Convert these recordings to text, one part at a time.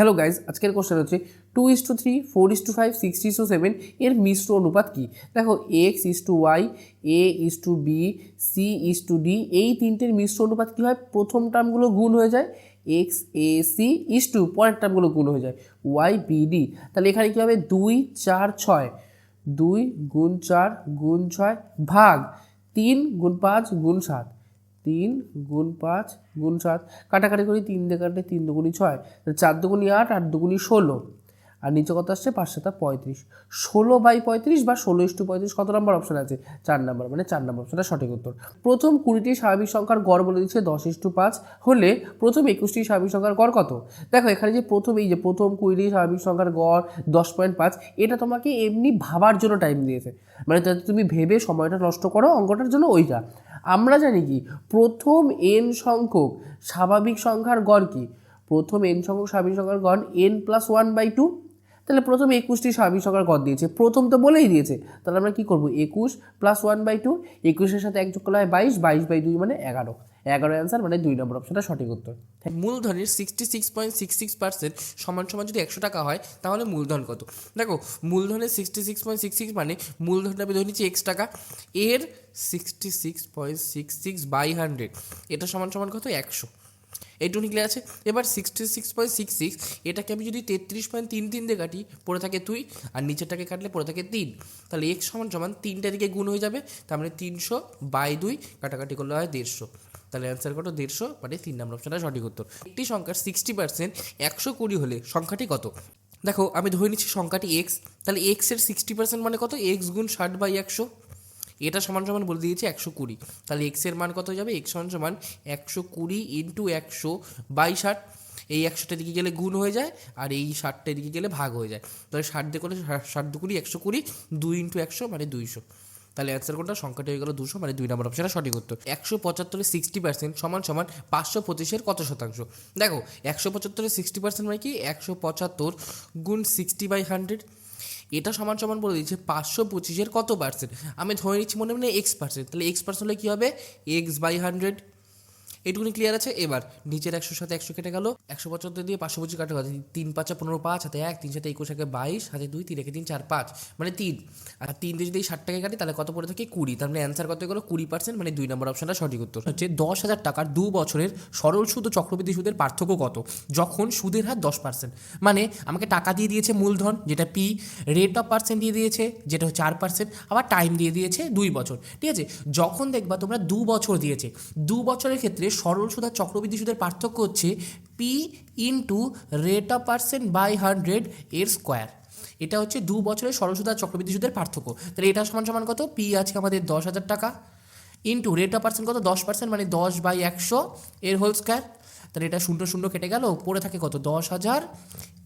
Hello guys আজকের question হচ্ছে two is to three four is to five six is to seven এর মিশ্র অনুপাত কী? দেখো x is to y a is to b c is to d এই তিনটের মিশ্র অনুপাত কী হয়? প্রথম টার্মগুলো গুণ হয়ে যায় x a c is to পরের টার্মগুলো গুণ হয়ে যায় ওয়াই বি ডি তাহলে এখানে কী হবে? দুই, চার, ছয়। দুই, গুণ চার, গুণ ছয়, ভাগ। তিন, গুণ পাঁচ, গুণ সাত। তিন গুণ পাঁচ গুণ সাত। কাটাকাটি করি তিন দিয়ে কাটলে তিন দুগুণি ছয়। চার দুগুণি আট আট দুগুণি ষোলো। আর নিচে কত আসছে? পাঁচ সাতা পঁয়ত্রিশ। ষোলো বাই পঁয়ত্রিশ বা ষোলো ইস্টু পঁয়ত্রিশ কত নম্বর অপশন আছে? চার নম্বর মানে চার নম্বর অপশনটা সঠিক উত্তর। প্রথম কুড়িটি স্বাভাবিক সংখ্যার গড় বলে দিচ্ছে দশ ইস্টু পাঁচ। হলে প্রথম একুশটি স্বাভাবিক সংখ্যার গড় কত? দেখো এখানে যে প্রথম, এই যে প্রথম কুড়িটি স্বাভাবিক সংখ্যার গড় দশ পয়েন্ট পাঁচ, এটা তোমাকে এমনি ভাবার জন্য টাইম দিয়েছে। মানে যাতে তুমি ভেবে সময়টা নষ্ট করো, অঙ্কটার জন্য ওইটা। আমরা জানি কি? প্রথম এন সংখ্যক স্বাভাবিক সংখ্যার গড় কি? প্রথম এন সংখ্যক স্বাভাবিক সংখ্যার গড় n plus one by two তাহলে প্রথম একুশটি স্বাভাবিক সংখ্যার গড় দিয়েছে। প্রথম তো বলেই দিয়েছে। তাহলে আমরা কী করব? একুশ প্লাস ওয়ান বাই টু একুশের সাথে এক যোগ করলে হয় বাইশ বাইশ বাই দুই মানে এগারো। এগারো অ্যান্সার মানে দুই নম্বর অপশনটা সঠিক উত্তর। মূলধনের sixty six point six six percent সমান সমান যদি একশো টাকা হয়, তাহলে মূলধন কত? দেখো, মূলধনের sixty six point six six মানে মূলধনটা আমি ধরে নিচ্ছি এক্স টাকা, এর sixty six point six six by hundred এটা সমান সমান কত? একশো। এইটুকুনি ক্লিয়ার আছে। এবার sixty six point six six এটাকে আমি যদি তেত্রিশ পয়েন্ট তিন তিন দিয়ে কাটি, পড়ে থাকে তুই আর নিচেরটাকে কাটলে পড়ে থাকে তিন। তাহলে এক্স সমান সমান তিনটা দিকে গুণ হয়ে যাবে, তার মানে তিনশো বাই দুই কাটাকাটি করলে হয় দেড়শো। তাহলে অ্যান্সার কত দেড়শো মানে তিন নম্বর অপশনটা সঠিক উত্তর। একটি সংখ্যার সিক্সটি পার্সেন্ট একশো কুড়ি হলে সংখ্যাটি কত? দেখো, আমি ধরে নিচ্ছি সংখ্যাটি এক্স তাহলে এক্সের সিক্সটি পার্সেন্ট মানে কত? এক্স গুণ ষাট বাই একশো। এটা সমান সমান বলে দিয়েছে একশো কুড়ি। তাহলে এক্সের মান কত যাবে? এক্স সমান সমান একশো কুড়ি ইন্টু একশো বাই ষাট। এই একশোটা দিকে গেলে গুণ হয়ে যায় আর এই ষাটটা দিকে গেলে ভাগ হয়ে যায়। তাহলে ষাট দিয়ে করলে ষাট দু কুড়ি একশো কুড়ি, দুই ইন্টু একশো মানে দুইশো। তাহলে অ্যান্সার কোনটা? সংখ্যাটি হয়ে গেল দুশো মানে দুই নম্বর অপশনটা সঠিক উত্তর। একশো পঁচাত্তরের সিক্সটি পার্সেন্ট সমান সমান পাঁচশো পঁচিশের কত শতাংশ? দেখো, একশো পঁচাত্তরের সিক্সটি পার্সেন্ট মানে কি? একশো পঁচাত্তর গুণ সিক্সটি বাই হান্ড্রেড এটা সমান সমান বলে দিচ্ছে, পাঁচশো পঁচিশের কত পার্সেন্ট আমি ধরে নিচ্ছি মনে মনে এক্স পার্সেন্ট তাহলে এক্স পার্সেন্ট হলে কী হবে? এক্স বাই হান্ড্রেড এইটুকুনি ক্লিয়ার আছে। এবার নিচের একশোর সাথে একশো কেটে গেল। একশো পঁচাত্তর দিয়ে পাঁচশো পঁচিশ কাটা তিন পাঁচা পনেরো পাঁচ, হাতে এক, তিন সাথে একুশ, একে বাইশ, হাতে দুই, তিন, একে তিন, চার, পাঁচ মানে তিন। আর তিন দিয়ে যদি ষাট টাকা কাটি, তাহলে কত পড়ে থাকে? কুড়ি। তার মানে অ্যান্সার কত গেলো কুড়ি পার্সেন্ট মানে দুই নম্বর অপশনটা সঠিক উত্তর। হচ্ছে দশ হাজার টাকার দু বছরের সরল সুদ ও চক্রবৃদ্ধি সুদের পার্থক্য কত? যখন সুদের হার দশ পার্সেন্ট মানে আমাকে টাকা দিয়ে দিয়েছে মূলধন, যেটা পি রেট অফ পার্সেন্ট দিয়ে দিয়েছে, যেটা হচ্ছে চার পার্সেন্ট আবার টাইম দিয়ে দিয়েছে দুই বছর। ঠিক আছে? যখন দেখবা তোমরা দু বছর দিয়েছে, দু বছরের ক্ষেত্রে সরল সুদ আর চক্রবৃদ্ধি সুদের পার্থক্য হচ্ছে p into rate of percent by hundred এর স্কোয়ার এটা হচ্ছে দু বছরের সরল সুদ আর চক্রবৃদ্ধি সুদের পার্থক্য। তাহলে এটা সমান সমান কত? পি আছে আমাদের দশ হাজার টাকা। ইন্টু রেট অফ পার্সেন্ট কত? দশ পার্সেন্ট মানে দশ বাই একশো এর হোল স্কোয়ার তাহলে এটা শূন্য শূন্য কেটে গেল, পড়ে থাকে কত? দশ হাজার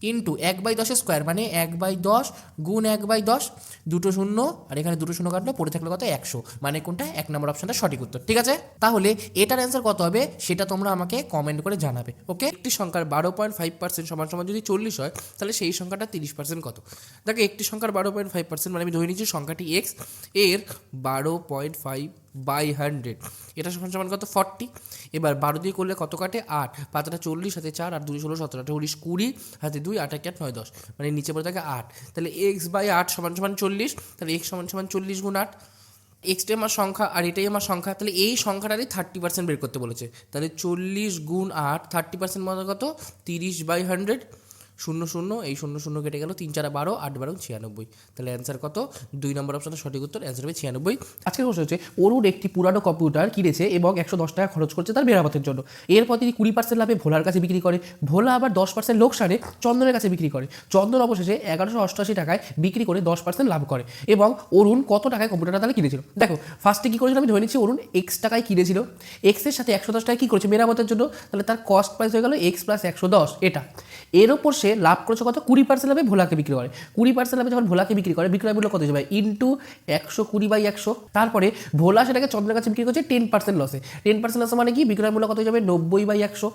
ইন্টু এক বাই দশের স্কোয়ার মানে এক বাই দশ গুণ এক বাই দশ, দুটো শূন্য, আর এখানে দুটো শূন্য কাটলো পড়ে থাকল কত? একশো। মানে কোনটা? এক নম্বর অপশনটা সঠিক উত্তর। ঠিক আছে? তাহলে এটার অ্যান্সার কত হবে? সেটা তোমরা আমাকে কমেন্ট করে জানাবে ওকে একটি সংখ্যার বারো পয়েন্ট ফাইভ পার্সেন্ট সমান সমান যদি চল্লিশ হয়, তাহলে সেই সংখ্যাটা তিরিশ পার্সেন্ট কত? দেখো, একটি সংখ্যার বারো পয়েন্ট ফাইভ পার্সেন্ট মানে আমি ধরে নিচ্ছি সংখ্যাটি এক্সের বারো পয়েন্ট ফাইভ বাই হান্ড্রেড। এটা সমান সমান কত? ফর্টি। এবার বারো দিয়ে করলে কত কাটে? আট। পাঁচটা চল্লিশ, হাতে চার, আর দুই ষোলো, সতেরো উনিশ, কুড়ি, হাতে দুই, আট, এক আট নয়, দশ। মানে নিচে পড়ে থাকে আট। তাহলে এক্স বাই আট সমান সমান চল্লিশ। তাহলে এক্স সমান সমান চল্লিশ গুণ আট। এক্সটাই আমার সংখ্যা, আর এটাই আমার সংখ্যা। তাহলে এই সংখ্যাটারই থার্টি পার্সেন্ট বের করতে বলেছে। তাহলে চল্লিশ গুণ আট থার্টি পার্সেন্ট মানে কত? তিরিশ বাই হান্ড্রেড। শূন্য শূন্য, এই শূন্য শূন্য কেটে গেল তিন চার বারো, আট বারো, ছিয়ানব্বই। তাহলে অ্যান্সার কত? দুই নম্বর অপশনের সঠিক উত্তর অ্যান্সার হবে ছিয়ানব্বই। আজকের কোশ্চেন হচ্ছে অরুণ একটি পুরানো কম্পিউটার কিনেছে এবং একশো দশ টাকা খরচ করছে তার মেরামতের জন্য। এরপর তিনি কুড়ি পার্সেন্ট লাভে ভোলার কাছে বিক্রি করে। ভোলা আবার দশ পার্সেন্ট লোকসানে চন্দনের কাছে বিক্রি করে। চন্দন অবশেষে এগারোশো অষ্টআশি টাকায় বিক্রি করে দশ পার্সেন্ট লাভ করে। এবং অরুণ কত টাকায় কম্পিউটারটা তাহলে কিনেছিল? দেখো ফার্স্টে কী করেছিল আমি ধরে নিচ্ছি, অরুণ এক্স টাকায় কিনেছিল। এক্সের সাথে একশো দশ টাকায় কী করেছে মেরামতের জন্য? তাহলে তার কস্ট প্রাইস হয়ে গেল এক্স প্লাস একশো দশ, এটা। এর ওপর সে লাভ করেছে কত? কুড়ি পার্সেন্ট লাভে ভোলাকে বিক্রি করে। কুড়ি পার্সেন্ট লাভে যখন ভোলাকে বিক্রি করে, বিক্রয় মূল্য কত যাবে ইন্টু একশো কুড়ি বাই একশো। তারপরে ভোলা সেটাকে চন্দ্রের কাছে বিক্রি করছে টেন পার্সেন্ট লসে টেন পার্সেন্ট লসে মানে কি? বিক্রয় মূল্য কত যাবে নব্বই বাই একশো।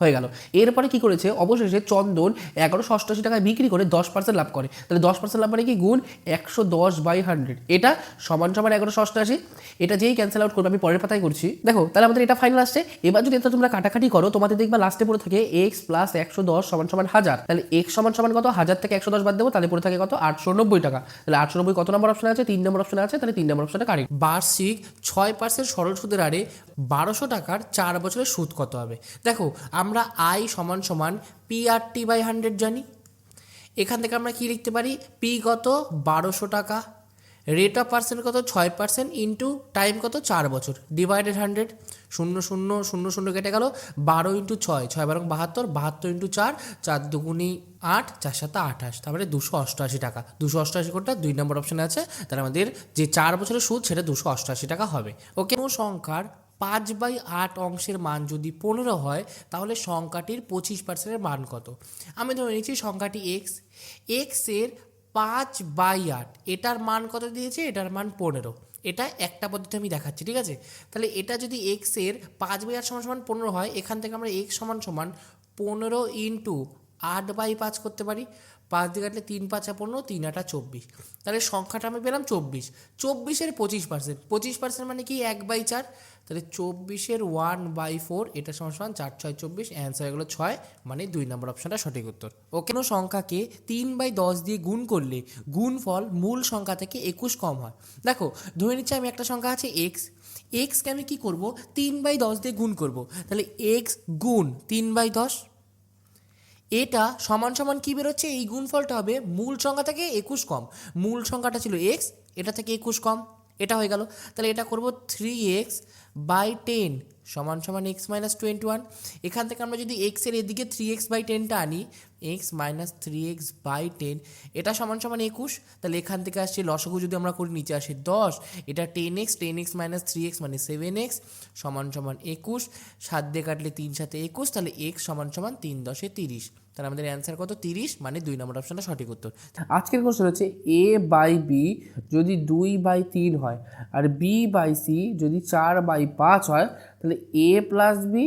হয়ে গেল। এরপরে কি করেছে? অবশেষে চন্দন এগারোশো অষ্টআশি টাকায় বিক্রি করে দশ পার্সেন্ট লাভ করে। তাহলে দশ পার্সেন্ট লাভ মানে কি? গুণ একশো দশ বাই হান্ড্রেড এটা সমান সমান এগারোশো অষ্টআশি। এটা যেই ক্যান্সেল আউট করবে, আমি পরের পাতায় করছি। দেখো, তাহলে আমাদের এটা ফাইনাল আসছে। এবার যদি এটা তোমরা কাটাকাটি করো, তোমাদের দেখবা লাস্টে পড়ে থাকে এক্স প্লাস একশো দশ সমান সমান হাজার। তাহলে এক্স সমান সমান কত? হাজার থেকে একশো দশ বাদ দেবো, তাহলে পড়ে থাকে কত? আটশো নব্বই টাকা। তাহলে আটশো নব্বই কত নম্বর অপশন আছে? তিন নম্বর অপশন আছে, তাহলে তিন নম্বর অপশনটা কারেক্ট। বার্ষিক ছয় পার্সেন্ট সরল সুদের হারে বারোশো টাকার চার বছরের সুদ কত হবে? দেখো আমরা আই সমান সমান p r t by hundred জানি। এখান থেকে আমরা কি লিখতে পারি? পি কত? বারোশো টাকা। রেট অফ পার্সেন্ট কত? ছয় পার্সেন্ট ইন্টু টাইম কত? চার বছর। ডিভাইডেড হান্ড্রেড শূন্য শূন্য শূন্য শূন্য কেটে গেল। বারো ইন্টু ছয় ছয় বারো বাহাত্তর বাহাত্তর ইন্টু চার চার দুগুণি আট, চার সাথে আঠাশ। তারপরে দুশো অষ্টআশি টাকা। দুশো অষ্টআশি কোনটা? দুই নম্বর অপশানে আছে। তাহলে আমাদের যে চার বছরের সুদ, সেটা দুশো অষ্টআশি টাকা হবে। ওকে কোনো সংখ্যার পাঁচ বাই আট অংশের মান যদি পনেরো হয়, তাহলে সংখ্যাটির পঁচিশ পার্সেন্টের মান কত? আমি ধরে নিচ্ছি সংখ্যাটি এক্স এক্সের পাঁচ বাই আট, এটার মান কত দিয়েছে? এটার মান পনেরো। এটা একটা পদ্ধতি আমি দেখাচ্ছি, ঠিক আছে? তাহলে এটা যদি এক্সের পাঁচ বাই আট সমান সমান পনেরো হয়, এখান থেকে আমরা এক্স সমান সমান পনেরো ইন্টু আট বাই পাঁচ করতে পারি। পাঁচ দিয়ে কাটলে তিন, পাঁচা পনেরো তিন, আটা চব্বিশ। তাহলে সংখ্যাটা আমি পেলাম চব্বিশ। চব্বিশের পঁচিশ পার্সেন্ট পঁচিশ পার্সেন্ট মানে কি? এক বাই চার। তাহলে চব্বিশের ওয়ান বাই ফোর এটা সমান সমান চার, ছয়, চব্বিশ। অ্যান্সার হয়ে গেলো ছয় মানে দুই নম্বর অপশনটা সঠিক উত্তর। ও কোনো সংখ্যাকে তিন বাই দশ দিয়ে গুণ করলে গুণফল মূল সংখ্যা থেকে একুশ কম হয়। দেখো, ধরে নিচ্ছি আমি একটা সংখ্যা আছে এক্স এক্সকে আমি কী করব? তিন বাই দশ দিয়ে গুণ করব। তাহলে এক্স গুণ তিন বাই দশ এটা সমান সমান কী বেরোচ্ছে? এই গুণফলটা হবে মূল সংখ্যা থেকে একুশ কম। মূল সংখ্যাটা ছিল এক্স এটা থেকে একুশ কম। এটা হয়ে গেল। তাহলে এটা করব থ্রি এক্স বাই টেন সমান সমান এক্স মাইনাস টোয়েন্টি ওয়ান এখান থেকে আমরা যদি এক্সের এদিকে থ্রি এক্স বাই টেনটা আনি x minus three x by ten এটা সমান সমান একুশ। তাহলে এখান থেকে আসছে লসগু যদি আমরা করি, নিচে আসে দশ। এটা ten x ten x minus three x মানে সেভেন এক্স সমান সমান একুশ। সাত দিয়ে কাটলে তিন সাথে একুশ, তাহলে এক্স সমান সমান তিন দশে তিরিশ। তাহলে আমাদের অ্যান্সার কত? তিরিশ মানে দুই নম্বর অপশানটা সঠিক উত্তর। আজকের কোশ্চেন হচ্ছে এ বাই বি যদি দুই বাই তিন হয়, আর বি বাই সি যদি চার বাই পাঁচ হয়, তাহলে a plus b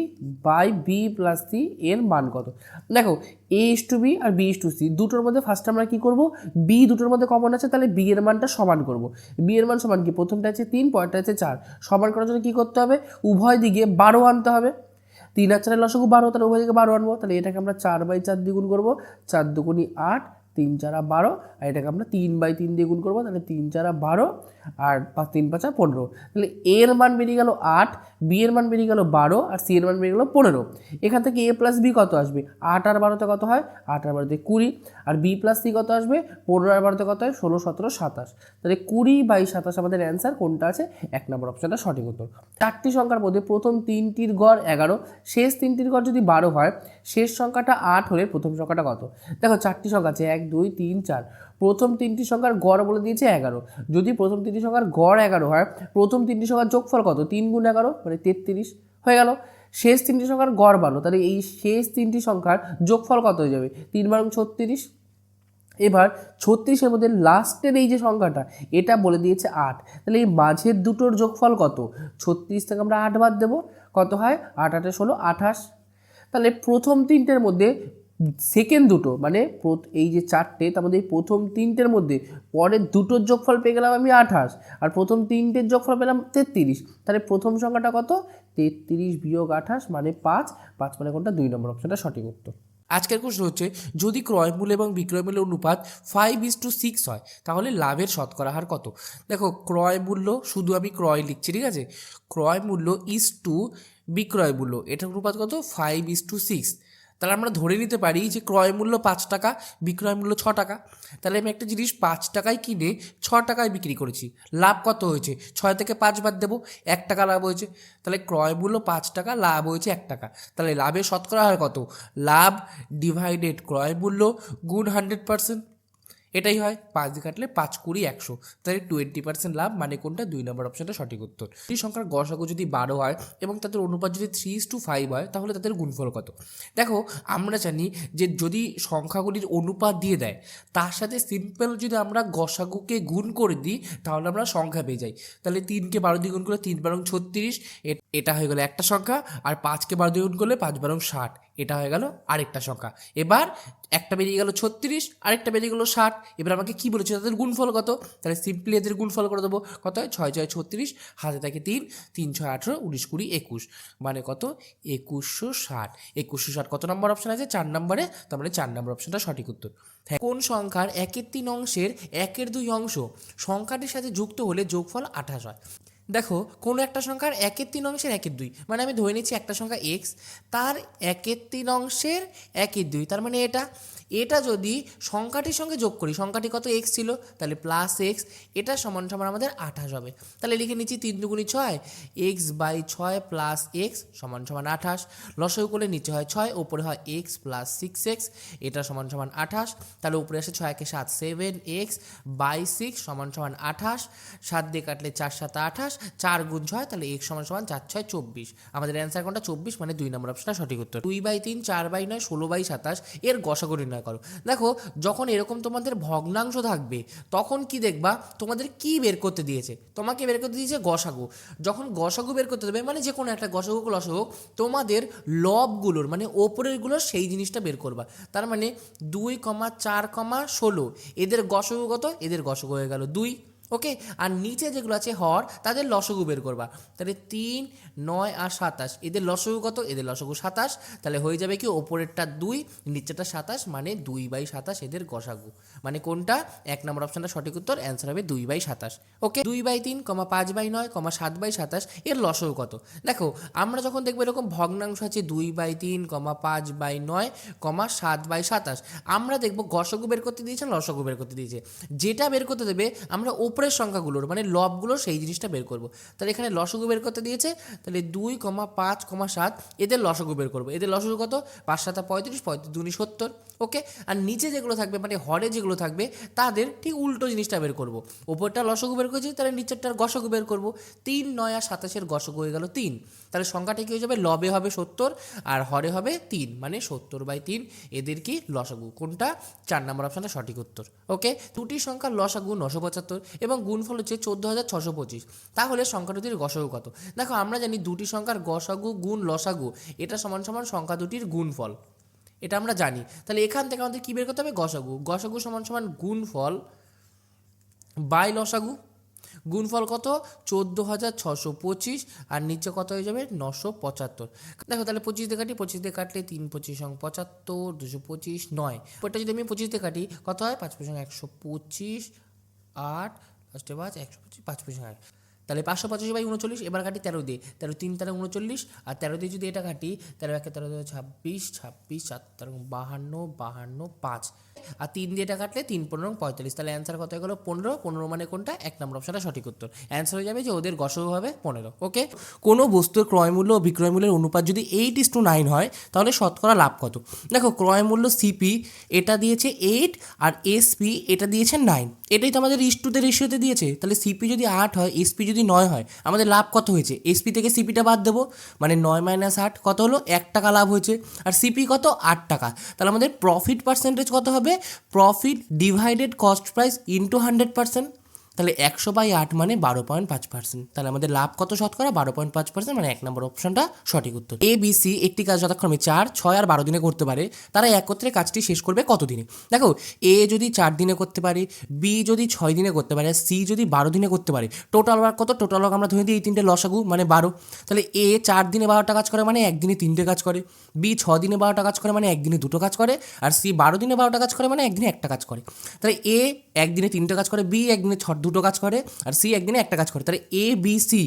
by b plus c এর মান কত? দেখো এ ইস টু বি আর বি ইস টু সি দুটোর মধ্যে ফার্স্ট আমরা কি করব? বি দুটোর মধ্যে কমন আছে, তাহলে বি এর মানটা সমান করব। বি এর মান সমান কি? প্রথমটা আছে তিন, পরেরটা আছে চার। সমান করার জন্য কী করতে হবে? উভয় দিকে বারো আনতে হবে। তিন আর চারের লসগু বারো, তাহলে উভয় থেকে বারো আনব। তাহলে এটাকে আমরা চার বাই চার দ্বিগুণ করব। চার দুগুণি আট। তিন চারা বারো, আর এটাকে আমরা তিন বাই তিন দিয়ে গুণ করব, তাহলে তিন চারা বারো, আর পাঁচ, তিন পাঁচা পনেরো। তাহলে এর মান বেরিয়ে গেল আট, বি এর মান বেরিয়ে গেল বারো, আর সি এর মান বেরিয়ে গেল পনেরো। এখান থেকে এ প্লাস বি কত আসবে? আট আর বারোতে কত হয়? আট আর বারোতে কুড়ি, আর বি প্লাস সি কত আসবে? পনেরো আর বারোতে কত হয়? ষোলো, সতেরো, সাতাশ। তাহলে কুড়ি বাই সাতাশ আমাদের অ্যান্সার কোনটা আছে? এক নম্বর অপশনটা সঠিক উত্তর। চারটি সংখ্যার মধ্যে প্রথম তিনটির গড় এগারো, শেষ তিনটির গড় যদি বারো হয় শেষ সংখ্যাটা আট হলে প্রথম সংখ্যাটা কত? দেখো চারটি সংখ্যা আছে, এক, দুই, তিন, চার। প্রথম তিনটি সংখ্যার গড় বলে দিয়েছে এগারো। যদি প্রথম তিনটি সংখ্যার গড় এগারো হয়, প্রথম তিনটি সংখ্যার যোগফল কত? তিন গুণ এগারো মানে তেত্রিশ হয়ে গেল। শেষ তিনটি সংখ্যার গড় বারো তাহলে এই শেষ তিনটি সংখ্যার যোগফল কত হয়ে যাবে? তিন বারং ছত্রিশ। এবার ছত্রিশের মধ্যে লাস্টের এই যে সংখ্যাটা, এটা বলে দিয়েছে আট। তাহলে এই মাঝের দুটোর যোগফল কত? ছত্রিশ থেকে আমরা আট বাদ দেবো। কত হয়? আট, আটে ষোলো, আঠাশ। তাহলে প্রথম তিনটের মধ্যে সেকেন্ড দুটো মানে এই যে চারটে, তার মধ্যে প্রথম তিনটের মধ্যে পরের দুটোর যোগফল পেয়ে গেলাম আমি আঠাশ, আর প্রথম তিনটের যোগফল পেলাম তেত্রিশ। তাহলে প্রথম সংখ্যাটা কত? তেত্রিশ বিয়োগ আঠাশ মানে পাঁচ পাঁচ মানে কোনটা? দুই নম্বর অপশনটা সঠিক উত্তর। আজকের প্রশ্ন হচ্ছে, যদি ক্রয় মূল্য এবং বিক্রয় মূল্যের অনুপাত ফাইভ ইস টু সিক্স হয়, তাহলে লাভের শতকরা হার কত? দেখো, ক্রয় মূল্য, শুধু আমি ক্রয় লিখছি, ঠিক আছে? ক্রয় মূল্য ইস টু বিক্রয় মূল্য এটার অনুপাত কত? ফাইভ ইস টু সিক্স তাহলে আমরা ধরে নিতে পারি যে ক্রয় মূল্য পাঁচ টাকা বিক্রয় মূল্য ছ টাকা। তাহলে আমি একটা জিনিস পাঁচ টাকায় কিনে ছ টাকায় বিক্রি করেছি। লাভ কত হয়েছে? ছয় থেকে পাঁচ বাদ দেবো, এক টাকা লাভ হয়েছে। তাহলে ক্রয় মূল্য পাঁচ টাকা, লাভ হয়েছে এক টাকা। তাহলে লাভের শতকরা হয় কত? লাভ ডিভাইডেড ক্রয় মূল্য গুণ হান্ড্রেড পার্সেন্ট এটাই হয় পাঁচ কাটলে পাঁচ কুড়ি একশো। তাহলে টোয়েন্টি পার্সেন্ট লাভ মানে কোনটা? দুই নম্বর অপশনটা সঠিক উত্তর। এই সংখ্যার গসাগু যদি বারো হয় এবং তাদের অনুপাত যদি থ্রি টু ফাইভ হয়, তাহলে তাদের গুণফল কত? দেখো, আমরা জানি যে যদি সংখ্যাগুলির অনুপাত দিয়ে দেয়, তার সাথে সিম্পল যদি আমরা গসাগুকে গুণ করে দিই, তাহলে আমরা সংখ্যা পেয়ে যাই। তাহলে তিনকে বারো দিয়ে গুণ করলে তিন বারং ছত্রিশ এটা হয়ে গেল একটা সংখ্যা, আর পাঁচকে বারো দিয়ে গুণ করলে পাঁচ বারং ষাট। এটা হয়ে গেল আরেকটা সংখ্যা। এবার একটা বেরিয়ে গেল ছত্রিশ, আরেকটা বেরিয়ে গেল ষাট। এবার আমাকে কী বলেছে? তাদের গুণফল কত? তাহলে সিম্পলি এদের গুণফল করে দেবো কত? হয় ছয় ছয়, ছত্রিশ, হাতে থাকে তিন তিন, ছয়, আঠেরো, উনিশ, কুড়ি, একুশ। মানে কত? একুশশো ষাট। একুশশো ষাট কত নম্বর অপশন আছে? চার নম্বরে। তার মানে চার নম্বর অপশানটা সঠিক উত্তর। কোন সংখ্যার একের তিন অংশের একের দুই অংশ সংখ্যাটির সাথে যুক্ত হলে যোগফল আঠাশ হয়। দেখো, কোনো একটা সংখ্যার একের তিন অংশের একের দুই। মানে আমি ধরে নিচ্ছি একটা সংখ্যা এক্স তার একের তিন অংশের একের দুই। তার মানে এটা এটা যদি সংখ্যাটির সঙ্গে যোগ করি, সংখ্যাটি কত এক্স ছিল? তাহলে প্লাস এক্স এটা সমান সমান আমাদের আঠাশ হবে। তাহলে লিখে নিচ্ছি তিন দুগুণি ছয় এক্স বাই ছয় প্লাস এক্স সমান সমান আঠাশ। লসই করলে নিচে হয় ছয় ওপরে হয় এক্স প্লাস সিক্স এক্স এটা সমান সমান আঠাশ। তাহলে উপরে আসে ছয়, একে সাত সেভেন এক্স বাই সিক্স সমান সমান আঠাশ। সাত দিয়ে কাটলে চার, সাত, আঠাশ। চার গুণ ছয়, তাহলে এক্স সমান সমান চার, ছয়, চব্বিশ। আমাদের অ্যান্সার কোনটা? চব্বিশ মানে দুই নম্বর অপশনটা সঠিক উত্তর। দুই বাই তিন, চার বাই নয়, ষোলো বাই সাতাশ। এর গসাগু নির্ণয় করো। দেখো, যখন এরকম তোমাদের ভগ্নাংশ থাকবে, তখন কি দেখবা? তোমাদের কি বের করতে দিয়েছে? তোমাকে বের করতে দিয়েছে গসাগু। যখন গসাগু বের করতে দেবে মানে যে কোনো একটা গসাগু লসাগু তোমাদের লবগুলোর মানে ওপরেরগুলোর সেই জিনিসটা বের করবা। তার মানে দুই কমা চার কমা ষোলো। এদের গসগু কত? এদের গসগু হয়ে গেল দুই। ওকে আর নিচে যেগুলো আছে হর, তাদের লসগু বের করবা। তাহলে তিন, নয় আর সাতাশ। এদের লসগু কত? এদের লসগু সাতাশ। তাহলে হয়ে যাবে কি? ওপরেরটা দুই, নিচেরটা সাতাশ মানে দুই বাই সাতাশ এদের গসাগু। মানে কোনটা? এক নম্বর অপশানটা সঠিক উত্তর অ্যান্সার হবে দুই বাই সাতাশ। ওকে দুই বাই তিন, কমা পাঁচ বাই নয়, কমা সাত বাই সাতাশ, এর লসগু কত? দেখো, আমরা যখন দেখব এরকম ভগ্নাংশ আছে দুই বাই তিন, কমা পাঁচ বাই নয়, কমা সাত বাই সাতাশ, আমরা দেখব গসগু বের করতে দিয়েছে, লসগু বের করতে দিয়েছে। যেটা বের করতে দেবে, আমরা ওপরের সংখ্যাগুলোর মানে লবগুলো সেই জিনিসটা বের করব। তাহলে এখানে লসগু বের করতে দিয়েছে, তাহলে দুই কমা পাঁচ কমা সাত, এদের লসগু বের করব। এদের লসগু কত? পাঁচ, সাতা পঁয়ত্রিশ পঁয়ত্রিশ দুনি সত্তর, ওকে? আর নিচে যেগুলো থাকবে মানে হরে যেগুলো থাকবে, তাদের ঠিক উল্টো জিনিসটা বের করব। ওপরটা লসগু বের করেছি, তাহলে নিচেরটার গসগু বের করব। তিন, নয় আর সাতাশের গসগু হয়ে গেল তিন। তাহলে সংখ্যাটা কী হয়ে যাবে? লবে হবে সত্তর আর হরে হবে তিন মানে সত্তর বাই তিন। এদের কি? লসাগু। কোনটা? চার নম্বর অপশনটা সঠিক উত্তর, ওকে? দুটি সংখ্যার লসাগু নশো পঁচাত্তর এবং গুণফল হচ্ছে চোদ্দ হাজার ছশো পঁচিশ। তাহলে সংখ্যা দুটির গসাগু কত? দেখো, আমরা জানি দুটি সংখ্যার গসাগু, গুণ, লসাগু, এটা সমান সমান সংখ্যা দুটির গুণফল। এটা আমরা জানি। তাহলে এখান থেকে আমাদের কী বের করতে হবে? গসাগু। গসাগু সমান সমান গুণফল বাই লসাগু। গুণফল কত? চোদ্দ হাজার ছশো পঁচিশ। আর নিচে কত হয়ে যাবে? নশো পঁচাত্তর। দেখো, তাহলে পঁচিশ দিয়ে কাটি, পঁচিশ দিয়ে কাটলে তিন, পঁচিশ সং পঁচাত্তর, দুশো পঁচিশ, নয়। ওটা যদি আমি পঁচিশ দিয়ে কাটি, কত হয়? পাঁচ পঁচিশ একশো পঁচিশ, আট লাস্টে আছে একশো পঁচিশ পাঁচ পঁচিশ আট তাহলে পাঁচশো পঁচাশি বাই উনচল্লিশ, এবার কাটি তেরো দিয়ে। তেরো তিন, তেরো উনচল্লিশ, আর তেরো দিয়ে যদি এটা কাটি তেরো একে তেরো দিয়ে ছাব্বিশ ছাব্বিশ চার তেরো, বাহান্ন বাহান্ন, পাঁচ। আর তিন দিয়ে এটা কাটলে তিন, পনেরো পঁয়তাল্লিশ। তাহলে অ্যান্সার কত হয়ে গেলো? পনেরো। পনেরো মানে কোনটা? এক নম্বর অপশনটা সঠিক উত্তর। অ্যান্সার হয়ে যাবে যে ওদের গসক হবে পনেরো ওকে কোনো বস্তুর ক্রয় মূল্য ও বিক্রয় মূল্যের অনুপাত যদি এইট ইস টু নাইন হয়, তাহলে শতকরা লাভ কত? দেখো, ক্রয় মূল্য সিপি এটা দিয়েছে এইট আর এসপি এটা দিয়েছে নাইন এটাই তো আমাদের ইস টুতে রেশিওতে দিয়েছে। তাহলে সিপি যদি আট হয় এসপি যদি নয় হয়, আমাদের লাভ কত হয়েছে? এসপি থেকে সিপিটা বাদ দেবো। মানে নয় মাইনাস আট, কত হলো? এক টাকা লাভ হয়েছে। আর সিপি কত? আট টাকা। তাহলে আমাদের প্রফিট পার্সেন্টেজ কত হবে? Profit divided cost price into hundred percent তাহলে একশো বাই আট মানে বারো পয়েন্ট পাঁচ পার্সেন্ট তাহলে আমাদের লাভ কত শতকরা? বারো পয়েন্ট পাঁচ পার্সেন্ট মানে এক নম্বর অপশনটা সঠিক উত্তর। এ বি সি একটি কাজ যথাক্রমে চার, ছয় আর বারো দিনে করতে পারে। তারা একত্রে কাজটি শেষ করবে কত দিনে? দেখো এ যদি চার দিনে করতে পারে বি যদি ছয় দিনে করতে পারে সি যদি বারো দিনে করতে পারে টোটাল ওয়ার্ক কত? টোটাল ওয়ার্ক আমরা ধরে দিই এই তিনটে লসাগু মানে বারো। তাহলে এ চার দিনে বারোটা কাজ করে মানে একদিনে তিনটে কাজ করে। বি ছ দিনে বারোটা কাজ করে মানে একদিনে দুটো কাজ করে। আর সি বারো দিনে বারোটা কাজ করে মানে একদিনে একটা কাজ করে। তাহলে এ একদিনে তিনটে কাজ করে বি একদিনে ছ দুটো কাজ করে আর সি একদিনে একটা কাজ করে। তাহলে এ বি সি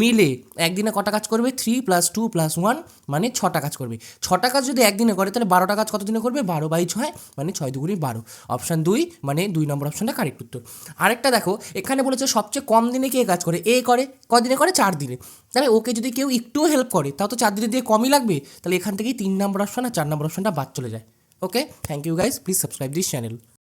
মিলে একদিনে কটা কাজ করবে? Three plus two plus one মানে ছটা কাজ করবে। ছটা কাজ যদি একদিনে করে, তাহলে বারোটা কাজ কত দিনে করবে? বারো বাই ছয় মানে ছয় দুগুণি বারো। অপশান দুই মানে দুই নম্বর অপশানটা কারেক্ট উত্তর। আরেকটা দেখো, এখানে বলেছে সবচেয়ে কম দিনে কে কাজ করে? এ করে। কদিনে করে? চার দিনে। তাহলে ওকে যদি কেউ একটুও হেল্প করে, তাও তো চার দিনে দিয়ে কমই লাগবে। তাহলে এখান থেকেই তিন নম্বর অপশান আর চার নম্বর অপশানটা বাদ চলে যায়। Okay thank you guys please subscribe this channel